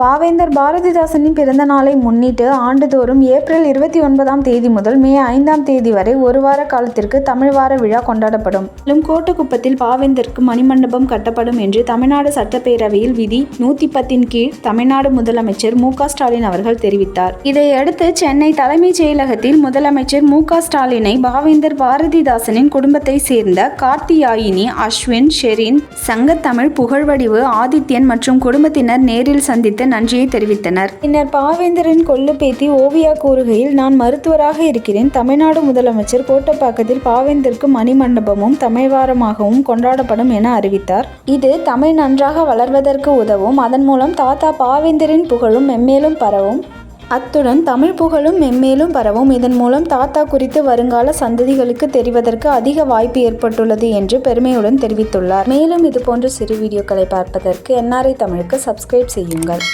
பாவேந்தர் பாரதிதாசனின் பிறந்த நாளை முன்னிட்டு ஆண்டுதோறும் ஏப்ரல் இருபத்தி ஒன்பதாம் தேதி முதல் மே ஐந்தாம் தேதி வரை ஒரு வார காலத்திற்கு தமிழ் வார விழா கொண்டாடப்படும். மேலும் கோட்டுக்குப்பத்தில் பாவேந்தருக்கு மணிமண்டபம் கட்டப்படும் என்று தமிழ்நாடு சட்டப்பேரவையில் விதி நூத்தி பத்தின் கீழ் தமிழ்நாடு முதலமைச்சர் மு ஸ்டாலின் அவர்கள் தெரிவித்தார். இதையடுத்து சென்னை தலைமைச் செயலகத்தில் முதலமைச்சர் மு ஸ்டாலினை பாவேந்தர் பாரதிதாசனின் குடும்பத்தை சேர்ந்த கார்த்தியாயினி அஸ்வின் ஷெரின் சங்கத்தமிழ் புகழ்வடிவு ஆதித்யன் மற்றும் குடும்பத்தினர் நேரில் சந்தித்து நன்றியை தெரிவித்தனர். பின்னர் பாவேந்தரின் கொள்ளு பேத்தி ஓவியா கூறுகையில் நான் மருத்துவராக இருக்கிறேன். தமிழ்நாடு முதலமைச்சர் கோட்டப்பாக்கத்தில் பாவேந்தருக்கு மணிமண்டபமும் தமிழ்வாரமாகவும் கொண்டாடப்படும் என அறிவித்தார். இது தமிழ் நன்றாக வளர்வதற்கு உதவும். அதன் மூலம் தாத்தா பாவேந்தரின் புகழும் மெம்மேலும் பரவும். அத்துடன் தமிழ் புகழும் மெம்மேலும் பரவும். இதன் மூலம் தாத்தா குறித்து வருங்கால சந்ததிகளுக்கு தெரிவதற்கு அதிக வாய்ப்பு ஏற்பட்டுள்ளது என்று பெருமையுடன் தெரிவித்துள்ளார். மேலும் இதுபோன்ற சிறு வீடியோக்களை பார்ப்பதற்கு என்ஆர்ஐ தமிழுக்கு சப்ஸ்கிரைப் செய்யுங்கள்.